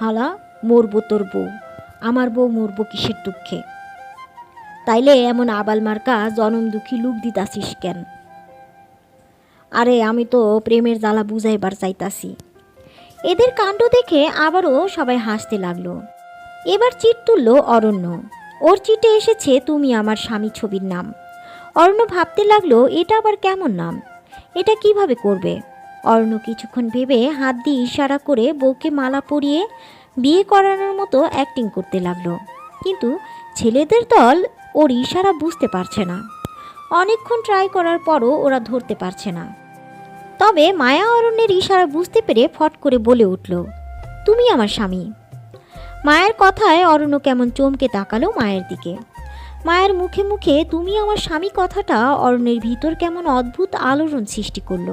হালা, মরবো তোর বউ আমার বউ মরবো কিসের দুঃখে? তাইলে এমন আবাল মার্কা জনম দুঃখী লুক দিতাছিস কেন? আরে, আমি তো প্রেমের জ্বালা বুঝাইবার চাইতাছি। এদের কাণ্ড দেখে আবারও সবাই হাসতে লাগল। এবার চিট তুলল অরণ্য। ওর চিটে এসেছে তুমি আমার স্বামী ছবির নাম। অরণ্য ভাবতে লাগল, এটা আবার কেমন নাম? এটা কীভাবে করবে? অরণ্য কিছুক্ষণ ভেবে হাত দিয়ে ইশারা করে বউকে মালা পরিয়ে বিয়ে করানোর মতো অ্যাক্টিং করতে লাগল। কিন্তু ছেলেদের দল ওর ইশারা বুঝতে পারছে না। অনেকক্ষণ ট্রাই করার পরও ওরা ধরতে পারছে না। তবে মায়া অরণ্যের ইশারা বুঝতে পেরে ফট করে বলে উঠল, তুমি আমার স্বামী। মায়ের কথায় অরণ্য কেমন চমকে তাকালো মায়ের দিকে। মায়ের মুখে মুখে, তুমি আমার স্বামী কথাটা অরণ্যের ভিতর কেমন অদ্ভুত আলোড়ন সৃষ্টি করল।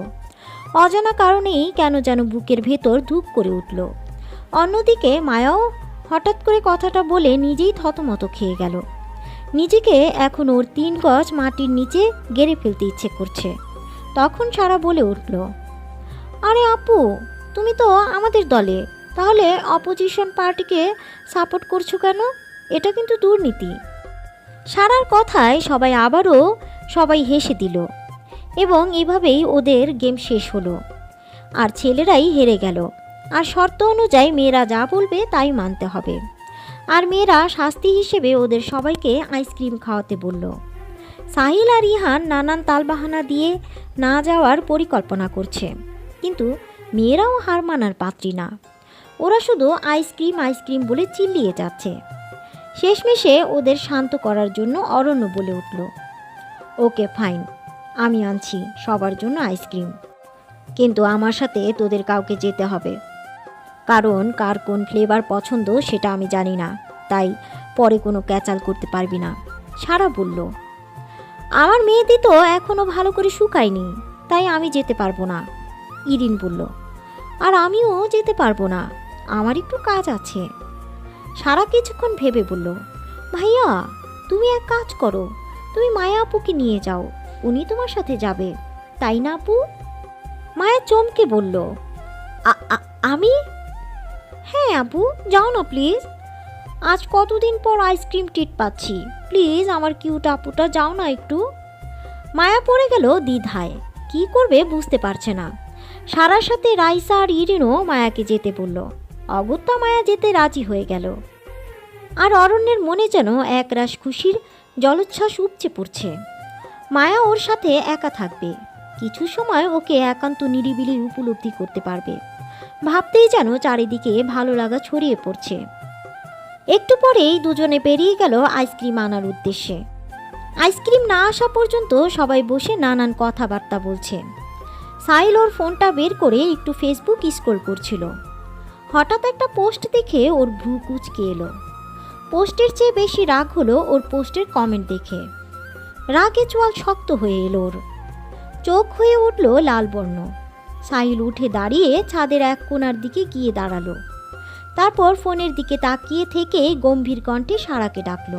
অজানা কারণেই কেন যেন বুকের ভেতর ধূপ করে উঠল। অন্যদিকে মায়াও হঠাৎ করে কথাটা বলে নিজেই থতমত খেয়ে গেল। নিজেকে এখন ওর তিন গজ মাটির নিচে গেড়ে ফেলতে ইচ্ছে করছে। তখন সারা বলে উঠল, আরে আপু, তুমি তো আমাদের দলে, তাহলে অপোজিশন পার্টিকে সাপোর্ট করছ কেন? এটা কিন্তু দুর্নীতি। সারার কথায় সবাই আবারও সবাই হেসে দিল। এবং এভাবেই ওদের গেম শেষ হলো। আর ছেলেরাই হেরে গেল। আর শর্ত অনুযায়ী মেয়েরা যা বলবে তাই মানতে হবে। আর মেয়েরা শাস্তি হিসেবে ওদের সবাইকে আইসক্রিম খাওয়াতে বলল। সাহিল আর ইহান নানান তালবাহানা দিয়ে না যাওয়ার পরিকল্পনা করছে। কিন্তু মেয়েরাও হার মানার পাত্রী না। ওরা শুধু আইসক্রিম আইসক্রিম বলে চিল্লিয়ে যাচ্ছে। শেষমেশে ওদের শান্ত করার জন্য অরণ্য বলে উঠল। Okay, fine. আমি আনছি, সবার জন্য আইসক্রিম। কিন্তু আমার সাথে তোদের কাউকে যেতে হবে। কারণ কার কোন ফ্লেভার পছন্দ সেটা আমি জানি না, তাই পরে কোনো ক্যাচাল করতে পারবি না, সারা বলল। আমার মেয়েদি তো এখনও ভালো করে শুকায়নি, তাই আমি যেতে পারব না, ইরিন বলল। আর আমিও যেতে পারব না, আমার একটু কাজ আছে। সারা কিছুক্ষণ ভেবে বলল, ভাইয়া, তুমি এক কাজ করো, তুমি মায়া আপুকে নিয়ে যাও উনি তোমার সাথে যাবে, তাই না আপু? মায়া চমকে বলল, "আ- আ- আমি? হ্যাঁ আপু, যাও না প্লিজ আজ কতদিন পর আইসক্রিম টিট পাচ্ছি। প্লিজ আমার কিউট আপুটা যাও না একটু। মায়া পড়ে গেল দ্বিধায়। কি করবে বুঝতে পারছে না। সারার সাথে রাইসা আর ইরিনও মায়াকে যেতে বলল। অগত্যা মায়া যেতে রাজি হয়ে গেল। আর অরণ্যের মনে যেন একরাশ খুশির জলোচ্ছ্বাস উপচে পড়ছে। মায়া ওর সাথে একা থাকবে। কিছু সময় ওকে একান্ত নিরিবিলি উপলব্ধি করতে পারবে। ভাবতেই যেন চারিদিকে ভালো লাগা ছড়িয়ে পড়ছে। একটু পরেই দুজনে বেরিয়ে গেল আইসক্রিম আনার উদ্দেশ্যে। আইসক্রিম না আসা পর্যন্ত সবাই বসে নানান কথাবার্তা বলছে। সাইল ওর ফোনটা বের করে একটু ফেসবুক স্ক্রল করছিল। হঠাৎ একটা পোস্ট দেখে ওর ভ্রু কুচকে এলো। পোস্টের চেয়ে বেশি রাগ হলো ওর পোস্টের কমেন্ট দেখে। রাগে চোয়াল শক্ত হয়ে এলো ওর। চোখ হয়ে উঠল লাল বর্ণ সাহিল উঠে দাঁড়িয়ে ছাদের এক কোণার দিকে গিয়ে দাঁড়াল। তারপর ফোনের দিকে তাকিয়ে থেকে গম্ভীর কণ্ঠে সারাকে ডাকল।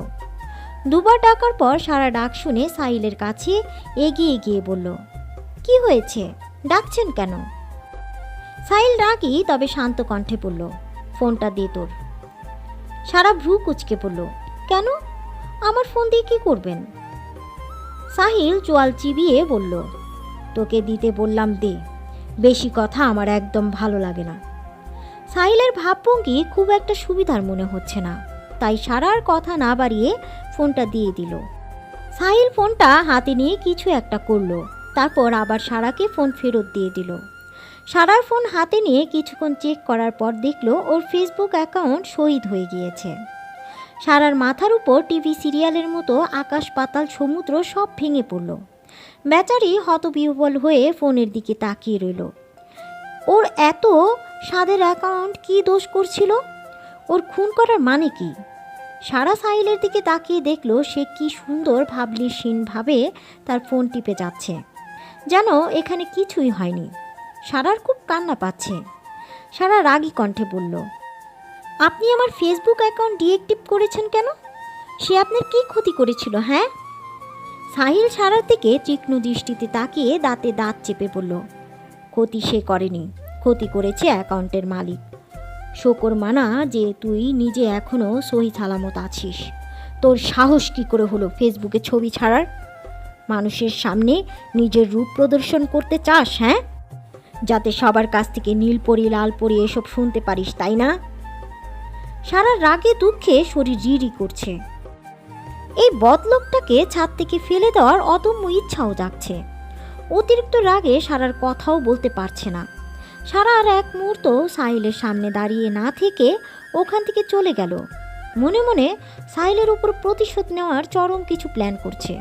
দুবার ডাকার পর সারা ডাক শুনে সাহিলের কাছে এগিয়ে গিয়ে বলল, কি হয়েছে? ডাকছেন কেন? সাহিল রাগি, তবে শান্ত কণ্ঠে বলল, ফোনটা দে তোর। সারা ভ্রু কুচকে পড়ল কেন? আমার ফোন দিয়ে কি করবেন? সাহিল চোয়াল চিবিয়ে বলল, তোকে দিতে বললাম দে, বেশি কথা আমার একদম ভালো লাগে না। সাহিলের ভাবভঙ্গি খুব একটা সুবিধার মনে হচ্ছে না, তাই সারার কথা না বাড়িয়ে ফোনটা দিয়ে দিল। সাহিল ফোনটা হাতে নিয়ে কিছু একটা করল, তারপর আবার সারাকে ফোন ফেরত দিয়ে দিল। সারার ফোন হাতে নিয়ে কিছুক্ষণ চেক করার পর দেখল ওর ফেসবুক অ্যাকাউন্ট শহীদ হয়ে গিয়েছে। সারার মাথার উপর টিভি সিরিয়ালের মতো আকাশ, পাতাল, সমুদ্র সব ভেঙে পড়ল। বেচারি হতবিহ্বল হয়ে ফোনের দিকে তাকিয়ে রইল। ওর এত স্বাদের অ্যাকাউন্ট কি দোষ করছিল? ওর খুন করার মানে কি? সারা সাহিলের দিকে তাকিয়ে দেখল সে কি সুন্দর ভাবলিসীনভাবে তার ফোন টিপে যাচ্ছে। যেন এখানে কিছুই হয়নি। সারার খুব কান্না পাচ্ছে। সারা রাগী কণ্ঠে বলল আপনি আমার ফেসবুক অ্যাকাউন্ট ডিএক্টিভ করেছেন কেন? সে আপনার কি ক্ষতি করেছিল হ্যাঁ? সাহিল সারার দিকে তীক্ষ্ণ দৃষ্টিতে তাকিয়ে দাঁতে দাঁত চেপে বলল, ক্ষতি সে করেনি, ক্ষতি করেছে অ্যাকাউন্টের মালিক। শোকর মানা যে তুই নিজে এখনও সহি সালামত আছিস। তোর সাহস কি করে হলো ফেসবুকে ছবি ছাড়ার? মানুষের সামনে নিজের রূপ প্রদর্শন করতে চাস হ্যাঁ? যাতে সবার কাছ থেকে নীল পরি, লাল পরি এসব শুনতে পারিস, তাই না? সারা রাগে দুঃখে শরীর রিরি করছে। এই বদলোকটাকে ছাদ থেকে ফেলে দেওয়ার অদম্য ইচ্ছাও জাগছে। অতিরিক্ত রাগে সারার কথাও বলতে পারছে না। সারা আর এক মুহূর্ত সাহিলের সামনে দাঁড়িয়ে না থেকে ওখান থেকে চলে গেল। মনে মনে সাহিলের উপর প্রতিশোধ নেওয়ার চরম কিছু প্ল্যান করছে।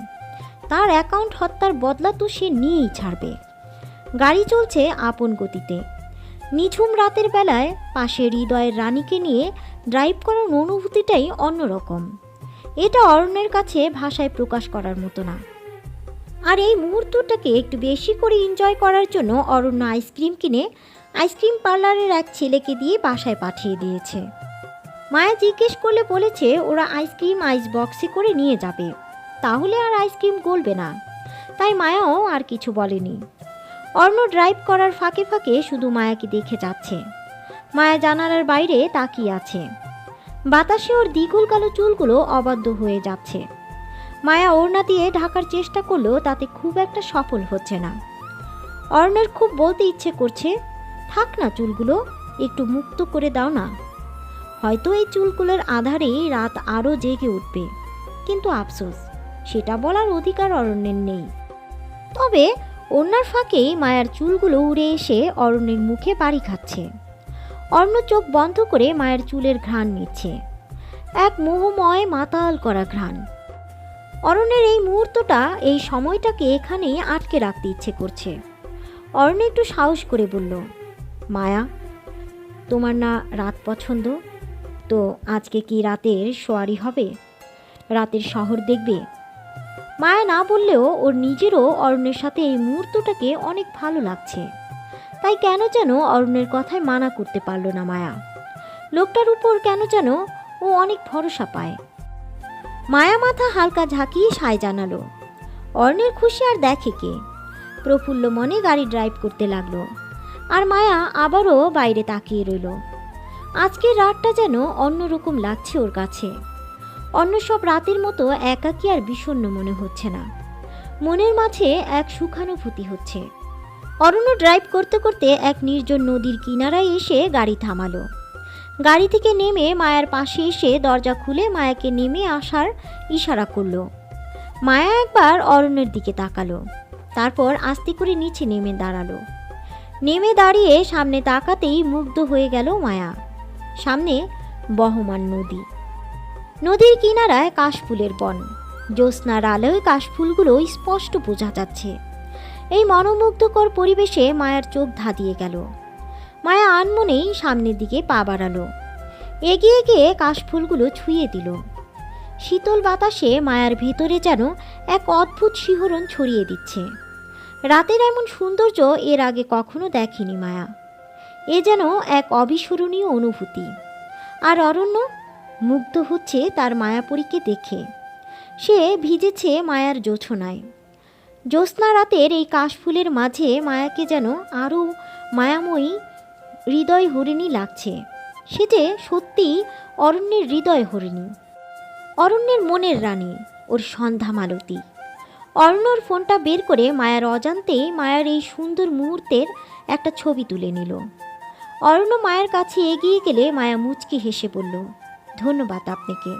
তার অ্যাকাউন্ট হত্যার বদলা তো সে নিয়েই ছাড়বে। গাড়ি চলছে আপন গতিতে। নিঝুম রাতের বেলায় পাশে হৃদয়ের রানীকে নিয়ে ড্রাইভ করার অনুভূতিটাই অন্যরকম। এটা অরণ্যের কাছে ভাষায় প্রকাশ করার মতো না। আর এই মুহূর্তটাকে একটু বেশি করে এনজয় করার জন্য অরণ্য আইসক্রিম কিনে আইসক্রিম পার্লারের এক ছেলেকে দিয়ে বাসায় পাঠিয়ে দিয়েছে। মায়া জিজ্ঞেস করলে বলেছে, ওরা আইসক্রিম আইস বক্সে করে নিয়ে যাবে। তাহলে আর আইসক্রিম গলবে না। তাই মায়াও আর কিছু বলেনি। অর্ণ ড্রাইভ করার ফাঁকে ফাঁকে শুধু মায়াকে দেখে যাচ্ছে। মায়া জানালার বাইরে তাকিয়ে আছে। বাতাসে ওর দ্বিগুল কালো চুলগুলো অবাধ্য হয়ে যাচ্ছে। মায়া ওড়না দিয়ে ঢাকার চেষ্টা করলেও তাতে খুব একটা সফল হচ্ছে না। অর্ণের খুব বলতে ইচ্ছে করছে, থাক না চুলগুলো, একটু মুক্ত করে দাও না। হয়তো এই চুলগুলোর আধারে রাত আরও জেগে উঠবে, কিন্তু আফসোস, সেটা বলার অধিকার অরণ্যের নেই। তবে অন্যার ফাঁকেই মায়ার চুলগুলো উড়ে এসে অরণ্যের মুখে বাড়ি খাচ্ছে। অর্ণ চোখ বন্ধ করে মায়ের চুলের ঘ্রাণ নিচ্ছে। এক মোহময় মাতাল করা ঘ্রাণ। অরণ্যের এই মুহূর্তটা, এই সময়টাকে এখানেই আটকে রাখতে ইচ্ছে করছে। অরণ্য একটু সাহস করে বলল, মায়া, তোমার না রাত পছন্দ? তো আজকে কি রাতের সোয়ারি হবে? রাতের শহর দেখবে? মায়া না বললেও ওর নিজেরও অরণ্যের সাথে এই মুহূর্তটাকে অনেক ভালো লাগছে। তাই কেন যেন অরণ্যের কথায় মানা করতে পারল না মায়া। লোকটার উপর কেন যেন ও অনেক ভরসা পায়। মায়া মাথা হালকা ঝাঁকিয়ে সায় জানালো। অর্ণের খুশি আর দেখে কে? প্রফুল্ল মনে গাড়ি ড্রাইভ করতে লাগল। আর মায়া আবারও বাইরে তাকিয়ে রইল। আজকের রাতটা যেন অন্যরকম লাগছে ওর কাছে। অন্য সব রাতের মতো একাকী আর বিষণ্ণ মনে হচ্ছে না। মনের মাঝে এক সুখানুভূতি হচ্ছে। অরণ্য ড্রাইভ করতে করতে এক নির্জন নদীর কিনারায় এসে গাড়ি থামালো। গাড়ি থেকে নেমে মায়ার পাশে এসে দরজা খুলে মায়াকে নেমে আসার ইশারা করল। মায়া একবার অরণ্যের দিকে তাকালো, তারপর আস্তে করে নিচে নেমে দাঁড়াল। নেমে দাঁড়িয়ে সামনে তাকাতেই মুগ্ধ হয়ে গেল মায়া। সামনে বহমান নদী। নদীর কিনারায় কাশফুলের বন। জ্যোৎস্নার আলোয় কাশফুলগুলো স্পষ্ট বোঝা যাচ্ছে। এই মনোমুগ্ধকর পরিবেশে মায়ার চোখ ধাঁধিয়ে গেল। মায়া আনমনেই সামনের দিকে পা বাড়ালো। এগিয়ে গিয়ে কাশফুলগুলো ছুঁয়ে দিল। শীতল বাতাসে মায়ার ভেতরে যেন এক অদ্ভুত শিহরণ ছড়িয়ে দিচ্ছে। রাতের এমন সৌন্দর্য এর আগে কখনো দেখেনি মায়া। এ যেন এক অবিস্মরণীয় অনুভূতি। আর অরণ্য মুগ্ধ হচ্ছে তার মায়াপরীকে দেখে। সে ভিজেছে মায়ার জোছনায়। জ্যোৎস্না রাতের এই কাশফুলের মাঝে মায়াকে যেন আরও মায়াময়ী হৃদয় হরিণী লাগছে। সে যে সত্যিই অরণ্যের হৃদয় হরিণী। অরণ্যের মনের রানী, ওর সন্ধ্যা মালতী। অরণ্যর ফোনটা বের করে মায়ার অজান্তেই মায়ার এই সুন্দর মুহূর্তের একটা ছবি তুলে নিল। অরণ্য মায়ের কাছে এগিয়ে গেলে মায়া মুচকি হেসে বলল, ধন্যবাদ আপনাকে।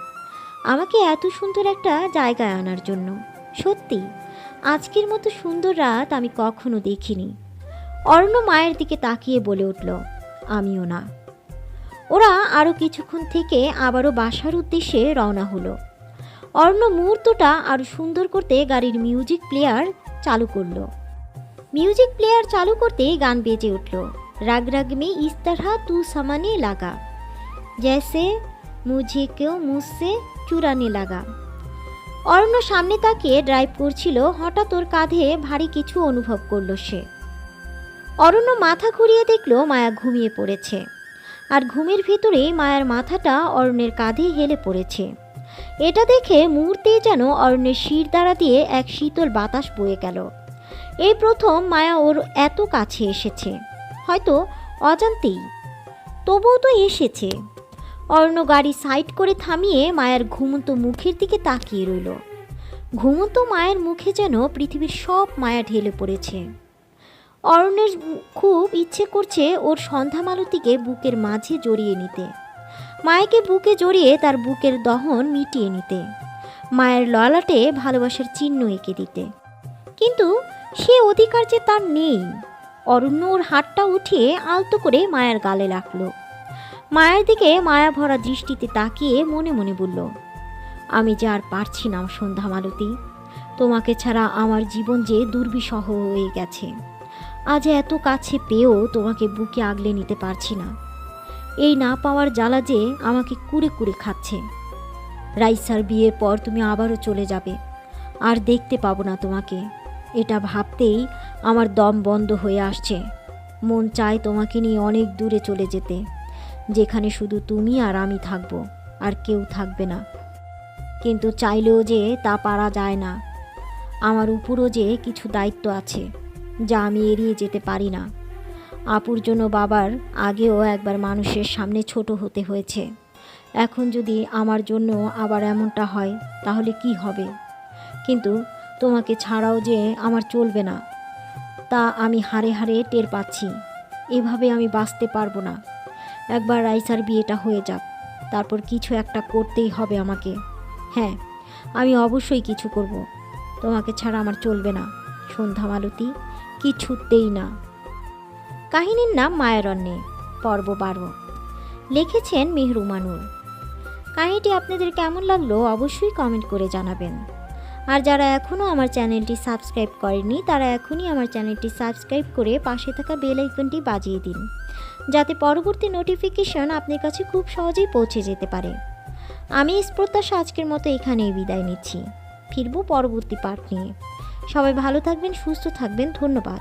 আমাকে এত সুন্দর একটা জায়গায় আনার জন্য। সত্যি আজকের মতো সুন্দর রাত আমি কখনো দেখিনি। অরণ্য মায়ের দিকে তাকিয়ে বলে উঠল, আমিও না। ওরা আরও কিছুক্ষণ থেকে আবারও বাসার উদ্দেশ্যে রওনা হলো। অর্ণ মুহূর্তটা আরও সুন্দর করতে গাড়ির মিউজিক প্লেয়ার চালু করল। মিউজিক প্লেয়ার চালু করতে গান বেজে উঠল। রাগ রাগ মে ইস তরহ তু সামানে লাগা। জैसे মুঝে কেউ মুঝসে চুরানে লাগা। অরণ্য সামনে তাকিয়ে ড্রাইভ করছিল। হঠাৎ ওর কাঁধে ভারী কিছু অনুভব করল সে। অরণ্য মাথা ঘুরিয়ে দেখল মায়া ঘুমিয়ে পড়েছে। আর ঘুমের ভেতরে মায়ার মাথাটা অরণ্যের কাঁধে হেলে পড়েছে। এটা দেখে মুহূর্তেই যেন অরণ্যের শির দ্বারা দিয়ে এক শীতল বাতাস বয়ে গেল। এই প্রথম মায়া ওর এত কাছে এসেছে। হয়তো অজান্তেই। তবুও তো এসেছে। অর্ণ গাড়ি সাইড করে থামিয়ে মায়ের ঘুমন্ত মুখের দিকে তাকিয়ে রইল। ঘুমন্ত মায়ের মুখে যেন পৃথিবীর সব মায়া ঢেলে পড়েছে। অরণ্যের খুব ইচ্ছে করছে ওর সন্ধ্যা মালতীকে বুকের মাঝে জড়িয়ে নিতে। মায়েকে বুকে জড়িয়ে তার বুকের দহন মিটিয়ে নিতে। মায়ের ললাটে ভালোবাসার চিহ্ন এঁকে দিতে। কিন্তু সে অধিকার যে তার নেই। অরণ্য ওর হাতটা উঠিয়ে আলতো করে মায়ের গালে রাখল। মায়ের দিকে মায়া ভরা দৃষ্টিতে তাকিয়ে মনে মনে বলল, আমি যে আর পারছি না, সন্ধ্যা মালতী। তোমাকে ছাড়া আমার জীবন যে দুর্বিষহ হয়ে গেছে। আজ এত কাছে পেয়েও তোমাকে বুকে আগলে নিতে পারছি না। এই না পাওয়ার জ্বালা যে আমাকে কুড়ে কুড়ে খাচ্ছে। রাইসার বিয়ের পর তুমি আবারও চলে যাবে। আর দেখতে পাবো না তোমাকে। এটা ভাবতেই আমার দম বন্ধ হয়ে আসছে। মন চায় তোমাকে নিয়ে অনেক দূরে চলে যেতে। যেখানে শুধু তুমি আর আমি থাকব, আর কেউ থাকবে না। কিন্তু চাইলেও যে তা পারা যায় না। আমার উপরও যে কিছু দায়িত্ব আছে, যা আমি এড়িয়ে যেতে পারি না। আপুর জন্য বাবার আগেও একবার মানুষের সামনে ছোট হতে হয়েছে। এখন যদি আমার জন্য আবার এমনটা হয়, তাহলে কি হবে? কিন্তু তোমাকে ছাড়াও যে আমার চলবে না, তা আমি হারে হারে টের পাচ্ছি। এভাবে আমি বাঁচতে পারব না। একবার রাইসার বিয়েটা হয়ে যাক। তারপর কিছু একটা করতেই হবে আমাকে। হ্যাঁ আমি অবশ্যই কিছু করব। তোমাকে ছাড়া আমার চলবে না। সন্ধ্যা মালতী, কিছুতেই না। কাহিনীর নাম মায়ারণ্যে, পর্ব বারো। লিখেছেন মেহরুমানুর। কাহিনীটি আপনাদের কেমন লাগল অবশ্যই কমেন্ট করে জানাবেন। আর যারা এখনও আমার চ্যানেলটি সাবস্ক্রাইব করেনি তারা এখনই আমার চ্যানেলটি সাবস্ক্রাইব করে পাশে থাকা বেল আইকনটি বাজিয়ে দিন। যাতে পরবর্তী নোটিফিকেশন আপনার কাছে খুব সহজেই পৌঁছে যেতে পারে। আমি প্রত্যাশা আজকের মতো এখানেই বিদায় নিচ্ছি। ফিরবো পরবর্তী পার্ট নিয়ে। সবাই ভালো থাকবেন, সুস্থ থাকবেন, ধন্যবাদ।